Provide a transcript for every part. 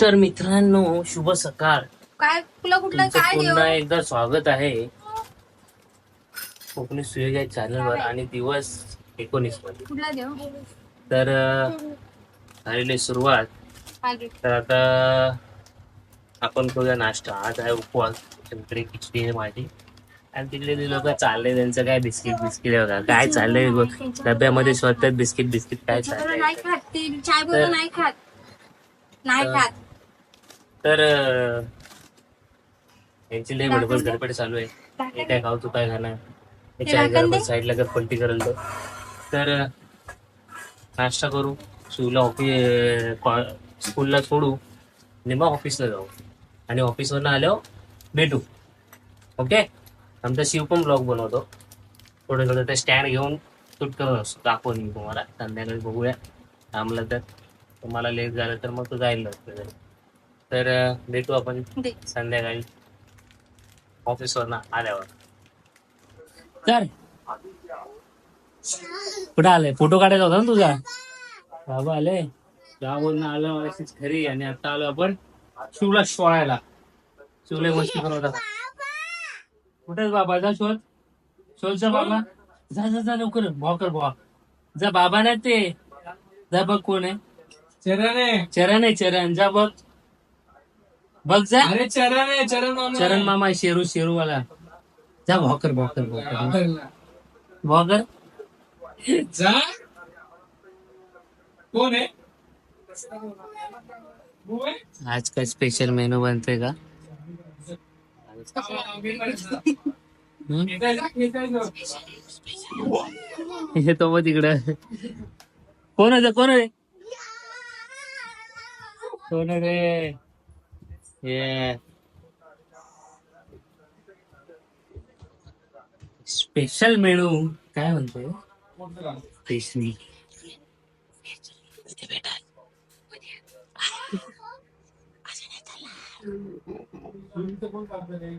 तर मित्रांनो शुभ सकाळ. काय तुला कुठलं तुमचं काय देऊ पुन्हा एकदा स्वागत आहे. कोकणी सुयोगा चॅनल वर आणि दिवस एकोणीसमध्ये. कुठला देऊ तर अं, झालेली सुरुवात. तर आता आपण करूया नाश्ता. आज आहे उपवास. इकडे खिचडी आहे माझी. आणि तिकडे ते लोक चालले त्यांचं काय बिस्किट बिस्किट बघा. काय चाललंय बघ. डब्यामध्ये स्वतः बिस्किट बिस्किट काय चाललंय? नाही खात ते. चाय बरोबर तर- नाही खात. नाही तर- खात. तर यांची लय बडबड गडबड चालू आहे. हे काय खाऊ तू काय खाणार? ते चाय राखण गरम दे. साईडला कर पलटी करेल तो. तर नाश्ता करू. शिवला ऑफिस स्कूलला सोडू. आणि मग ऑफिसला जाऊ. आणि ऑफिसवरनं आल्यावर भेटू. ओके आमचा शिव पण ब्लॉग बनवतो. थोडं थोडं ते स्टँड घेऊन करत असतो. दाखवून मी तुम्हाला. संध्याकाळी बघूया. थांबलं तर तुम्हाला लेट झालं तर मग तो जाईल लवकर. घरी. तर भेटू आपण. संध्याकाळी. ऑफिसवरनं आल्यावर. तर कुठं आलाय? फोटो काढायचा होता ना तुझा? बाबा आले. गावावरून आलं अशीच घरी आणि आता आलो आपण शिवला शोळायला शिवला मस्ती करत होता कुठेच बाबा? जा शोध. शोध जा बाबा. जा जा जा लवकर. भाव कर भावा. जा बाबा नाही ते. जा बघ कोण आहे. चरण आहे. चरण आहे चरण. जा बघ. बघ जा. अरे चरण आहे चरण मामा. चरण मामा आहे, शेरू शेरू वाला जा भाकर भाकर भाकर. भाकर. जा. कोण आहे? तू आहे? आज काय स्पेशल मेनू बनतोय का? हम्म? जा, जा. येतो मग तिकडं. कोण आहे ते? कोण आहे कोण रे? ये स्पेशल मेनू काय म्हणतोय?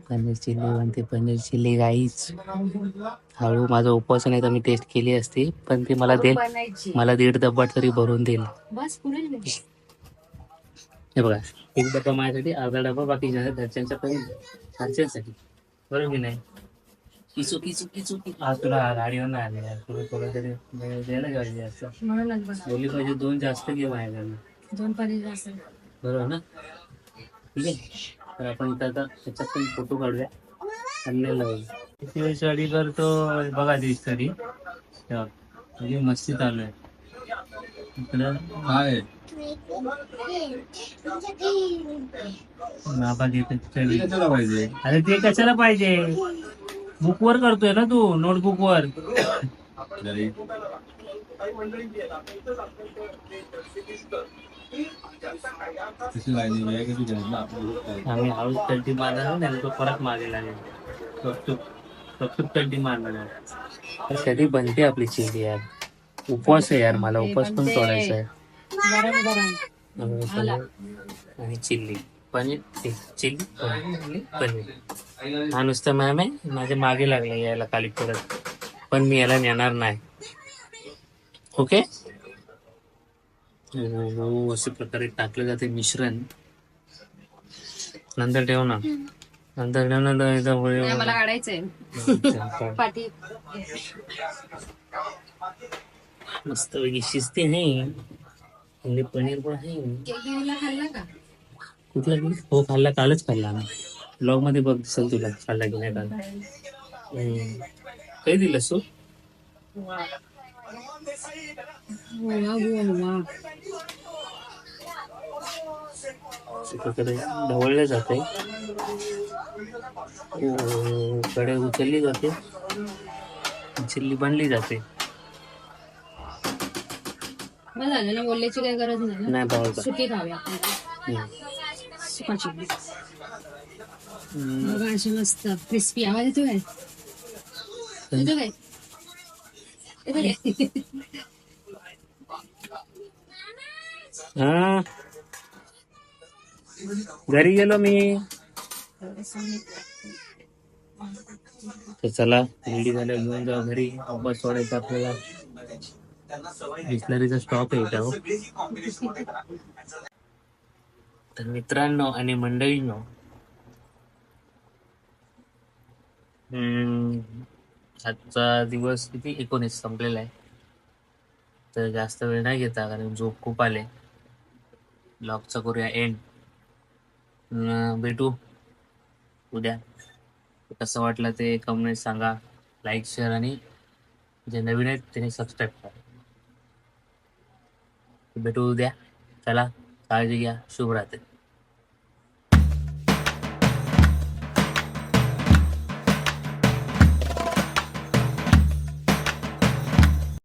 पनीर चिल्ली म्हणते पनीर चिल्ली गाईच हळू माझा उपवास नाही तर मी टेस्ट केली असती पण ती मला देईल. मला दीड डब्बा तरी भरून देईल. बस पुढे. हे बघा. एक डब्बा माझ्यासाठी अर्धा डब्बा बाकी घरच्यांच्या पण घरच्यांसाठी. बरोबर की नाही? किचू किचू किचू किचू. आज तुला गाडीवर नाही आले यार. तुला थोडं तरी वेळ द्यायला पाहिजे जास्त म्हणूनच बस बोलली पाहिजे दोन जास्त घे माझ्याकडनं. दोन बरोबर ना? ठीक आहे. तर आपण इथं आता त्याच्यात पण फोटो काढूया. लावूया स्टडी करतो बघा ती स्टडी म्हणजे मस्ती चालू आहे. इकडं. काय बाबा घेतो स्टडी कशाला पाहिजे? अरे ते कशाला पाहिजे? बुकवर करतोय ना तू नोटबुक वर ना आपण आम्ही हळूच तलटी मारणार नाही तो परत मागे लागेल गपचूप गपचूप तलटी मारणार आहे. कधी बनते आपली चिल्ली यार उपवास आहे यार मला उपवास पण तोडायचा आहे. गरम गरम आणि चिल्ली. पनीर ते चिल्ली? पनीर. पनीर हा नुसतं मॅम आहे. माझ्या मागे लागला यायला खाली परत. पण मी याला नेणार नाही. ओके हो, अशा प्रकारे टाकलं जाते मिश्रण. नंतर ठेव ना. नंतर ठेव ना तर एकदा. मला काढायचंय. पाठी. मस्त पैकी शिजते नाही म्हणजे पनीर पण आहे. कुठला की हो खाल्ला कालच खाल्ला ना ब्लॉगमध्ये बघ दिसल तुला खाल्ला की नाही खाल्ला. काही दिलं सो? वा वा ढवळले जाते हो, कडे उचलली जाते. चिल्ली बनली जाते. झालं ना बोलल्याची काही गरज नाही ना. नाही बाबा सुकी खाऊया आपण. सुकाची बघा अशी मस्त क्रिस्पी आवाज येतो काय? येतो काय? येतो काय? हा. घरी गेलो मी. तर चला रेडी झाल्या घेऊन जाऊ घरी. वापस सोडायचं आपल्याला. बिस्लरीचा स्टॉक आहे इथं हो. तर मित्रांनो आणि मंडळींनो हम्म, आजचा दिवस किती? एकोणीस संपलेला आहे. तर जास्त वेळ नाही घेता कारण झोप खूप आले ब्लॉगचा करूया एंड भेटू. उद्या. कसं वाटलं ते कमेंट सांगा. लाईक शेअर आणि जे नवीन आहेत त्यांनी सबस्क्राईब भेटू उद्या. चला काळजी घ्या. शुभरात्री